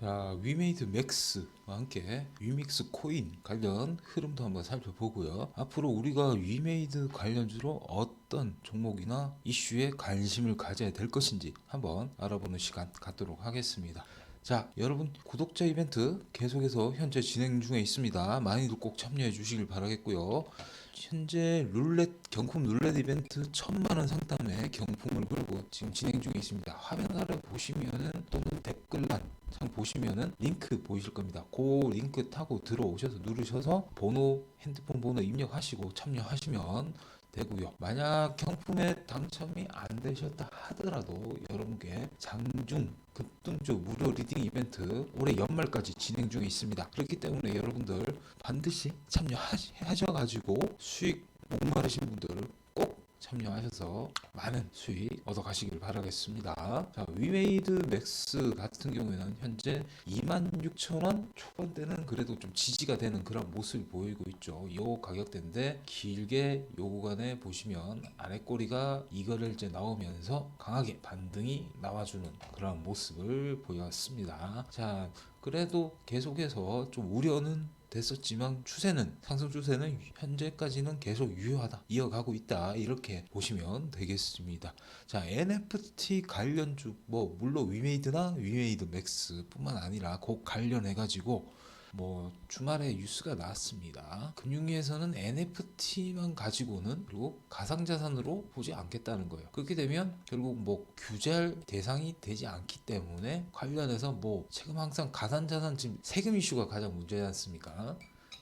자, 위메이드 맥스와 함께 위믹스 코인 관련 흐름도 한번 살펴보고요. 앞으로 우리가 위메이드 관련주로 어떤 종목이나 이슈에 관심을 가져야 될 것인지 한번 알아보는 시간 갖도록 하겠습니다. 자, 여러분 구독자 이벤트 계속해서 현재 진행 중에 있습니다. 많이들 꼭 참여해 주시길 바라겠고요. 현재 룰렛 경품 룰렛 이벤트 천만 원 상당의 경품을 걸고 지금 진행 중에 있습니다. 화면 아래 보시면은 또는 댓글란 참 보시면은 링크 보이실 겁니다. 그 링크 타고 들어오셔서 누르셔서 번호 핸드폰 번호 입력하시고 참여하시면 되고요. 만약 경품에 당첨이 안 되셨다 하더라도 여러분께 장중 급등주 무료 리딩 이벤트 올해 연말까지 진행 중에 있습니다. 그렇기 때문에 여러분들 반드시 참여하셔가지고 수익 목마르신 분들 꼭 참여하셔서 많은 수익 얻어 가시길 바라겠습니다. 자, 위메이드 맥스 같은 경우에는 현재 26,000원 초반대는 그래도 좀 지지가 되는 그런 모습이 보이고 있죠. 요 가격대인데 길게 요 구간에 보시면 아래 꼬리가 이거를 이제 나오면서 강하게 반등이 나와주는 그런 모습을 보였습니다. 자, 그래도 계속해서 좀 우려는 됐었지만 추세는 상승 추세는 현재까지는 계속 유효하다 이어가고 있다 이렇게 보시면 되겠습니다. 자 NFT 관련주 뭐 물론 위메이드나 위메이드 맥스뿐만 아니라 곧 관련해 가지고 뭐 주말에 뉴스가 나왔습니다. 금융위에서는 NFT만 가지고는 그리고 가상자산으로 보지 않겠다는 거예요. 그렇게 되면 결국 뭐 규제할 대상이 되지 않기 때문에 관련해서 뭐 지금 항상 가상자산 지금 세금 이슈가 가장 문제지 않습니까?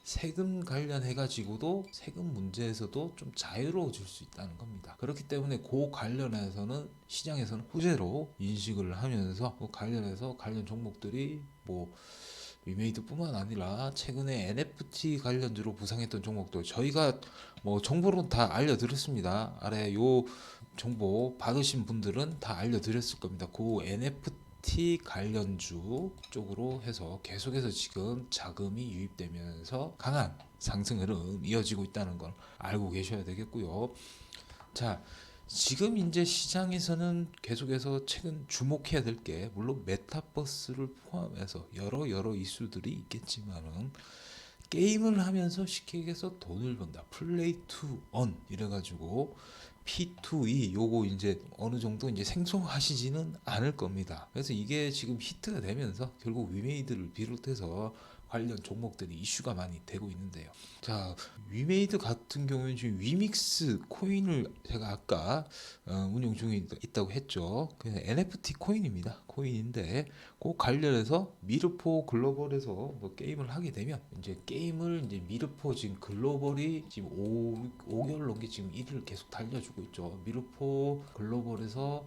세금 관련해 가지고도 세금 문제에서도 좀 자유로워질 수 있다는 겁니다. 그렇기 때문에 그 관련해서는 시장에서는 호재로 인식을 하면서 그 관련해서 관련 종목들이 뭐 위메이드뿐만 아니라 최근에 NFT 관련주로 부상했던 종목도 저희가 뭐 정보로 다 알려드렸습니다. 아래 요 정보 받으신 분들은 다 알려드렸을 겁니다. 그 NFT 관련주 쪽으로 해서 계속해서 지금 자금이 유입되면서 강한 상승 흐름 이어지고 있다는 걸 알고 계셔야 되겠고요. 자, 지금 이제 시장에서는 계속해서 최근 주목해야 될 게 물론 메타버스를 포함해서 여러 여러 이슈들이 있겠지만은 게임을 하면서 쉽게 얘기해서 돈을 번다. 플레이 투 언 이래가지고 P2E 요거 이제 어느 정도 이제 생소하시지는 않을 겁니다. 그래서 이게 지금 히트가 되면서 결국 위메이드를 비롯해서 관련 종목들이 이슈가 많이 되고 있는데요. 자, 위메이드 같은 경우는 지금 위믹스 코인을 제가 아까 어, 운영 중에 있- 있다고 했죠. 그냥 NFT 코인입니다. 코인인데 그 관련해서 미르포 글로벌에서 뭐 게임을 하게 되면 이제 게임을 이제 미르포 지금 글로벌이 지금 5, 5개월 넘게 지금 1위를 계속 달려주고 있죠. 미르포 글로벌에서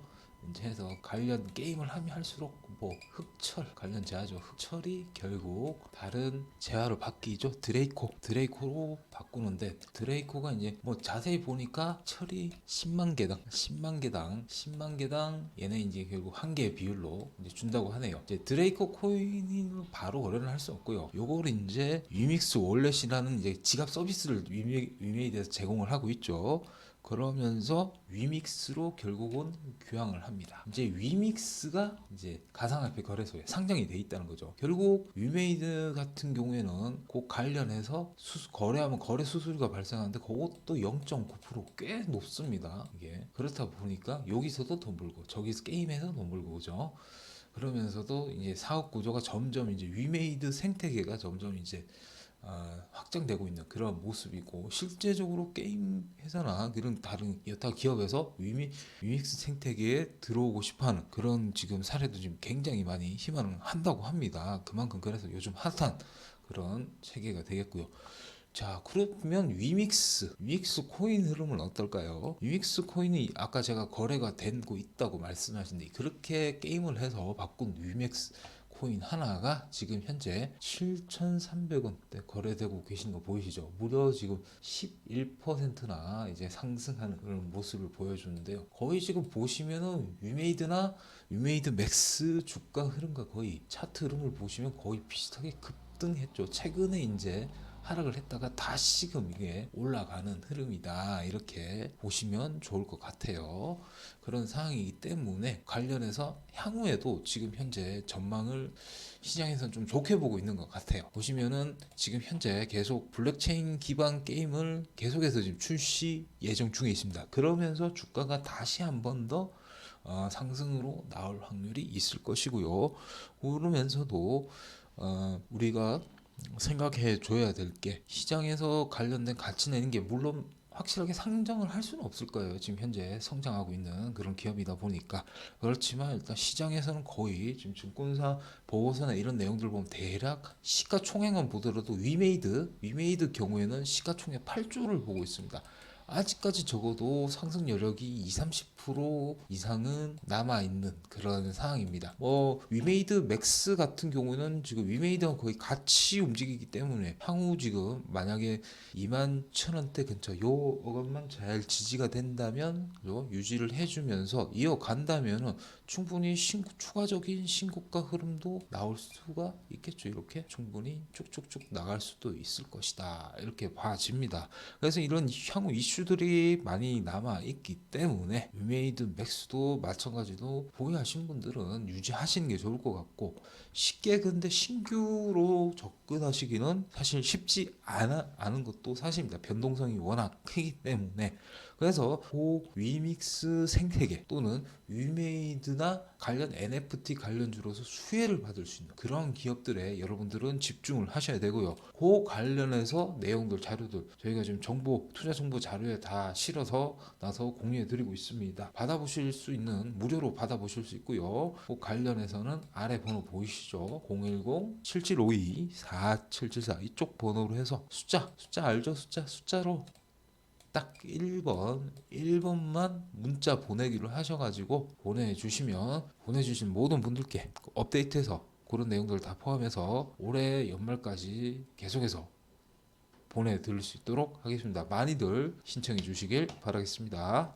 이제 해서 관련 게임을 하면 할수록 뭐 흑철 관련 제화죠. 흑철이 결국 다른 제화로 바뀌죠. 드레이코 드레이코로 바꾸는데 드레이코가 이제 뭐 자세히 보니까 철이 10만 개당 10만 개당 10만 개당 얘네 이제 결국 한 개의 비율로 이제 준다고 하네요. 이제 드레이코 코인으로 바로 거래를 할 수 없고요. 요걸 이제 위믹스 월렛이라는 이제 지갑 서비스를 위메, 위메이드에서 제공을 하고 있죠. 그러면서 위믹스로 결국은 교환을 합니다. 이제 위믹스가 이제 가상화폐 거래소에 상장이 돼 있다는 거죠. 결국 위메이드 같은 경우에는 그 관련해서 수수, 거래하면 거래 수수료가 발생하는데 그것도 0.9%꽤 높습니다. 이게 그렇다 보니까 여기서도 돈 벌고 저기서 게임에서 돈 벌고 그죠. 그러면서도 이제 사업 구조가 점점 이제 위메이드 생태계가 점점 이제 어, 확장되고 있는 그런 모습이고 실제적으로 게임 회사나 그런 다른 여타 기업에서 위미, 위믹스 생태계에 들어오고 싶어하는 그런 지금 사례도 지금 굉장히 많이 희망을 한다고 합니다. 그만큼 그래서 요즘 핫한 그런 체계가 되겠고요. 자 그러면 위믹스 위믹스 코인 흐름은 어떨까요? 위믹스 코인이 아까 제가 거래가 되고 있다고 말씀하신데 그렇게 게임을 해서 바꾼 위믹스 코인 하나가 지금 현재 7,300원대 거래되고 계신 거 보이시죠? 무려 지금 11%나 이제 상승하는 그런 모습을 보여주는데요. 거의 지금 보시면은 위메이드나 위메이드 맥스 주가 흐름과 거의 차트 흐름을 보시면 거의 비슷하게 급등했죠. 최근에 이제 하락을 했다가 다시금 이게 올라가는 흐름이다 이렇게 보시면 좋을 것 같아요. 그런 상황이기 때문에 관련해서 향후에도 지금 현재 전망을 시장에서는 좀 좋게 보고 있는 것 같아요. 보시면은 지금 현재 계속 블록체인 기반 게임을 계속해서 지금 출시 예정 중에 있습니다. 그러면서 주가가 다시 한 번더 어, 상승으로 나올 확률이 있을 것이고요. 그러면서도 어, 우리가 생각해 줘야 될 게 시장에서 관련된 가치 내는 게 물론 확실하게 상정을 할 수는 없을 거예요. 지금 현재 성장하고 있는 그런 기업이다 보니까 그렇지만 일단 시장에서는 거의 지금 증권사 보고서나 이런 내용들 보면 대략 시가총액만 보더라도 위메이드 위메이드 경우에는 시가총액 8조를 보고 있습니다. 아직까지 적어도 상승 여력이 20, 30% 이상은 남아 있는 그런 상황입니다. 뭐 위메이드 맥스 같은 경우는 지금 위메이드가 거의 같이 움직이기 때문에 향후 지금 만약에 2만 천 원대 근처 요것만 잘 지지가 된다면 요 유지를 해주면서 이어간다면은 충분히 신, 추가적인 신고가 흐름도 나올 수가 있겠죠. 이렇게 충분히 쭉쭉쭉 나갈 수도 있을 것이다. 이렇게 봐집니다. 그래서 이런 향후 이슈 들이 많이 남아 있기 때문에 위메이드 맥스도 마찬가지로 보유하신 분들은 유지하시는 게 좋을 것 같고 쉽게 근데 신규로 접근하시기는 사실 쉽지 않아, 않은 것도 사실입니다. 변동성이 워낙 크기 때문에 그래서 고 위믹스 생태계 또는 위메이드나 관련 NFT 관련주로서 수혜를 받을 수 있는 그런 기업들에 여러분들은 집중을 하셔야 되고요. 그 관련해서 내용들 자료들 저희가 지금 정보 투자 정보 자료에 다 실어서 나서 공유해 드리고 있습니다. 받아보실 수 있는 무료로 받아보실 수 있고요. 그 관련해서는 아래 번호 보이시죠? 010-7752-4774 이쪽 번호로 해서 숫자 숫자 알죠? 숫자 숫자로 딱 1번 1번만 문자 보내기로 하셔가지고 보내주시면 보내주신 모든 분들께 업데이트해서 그런 내용들을 다 포함해서 올해 연말까지 계속해서 보내드릴 수 있도록 하겠습니다. 많이들 신청해 주시길 바라겠습니다.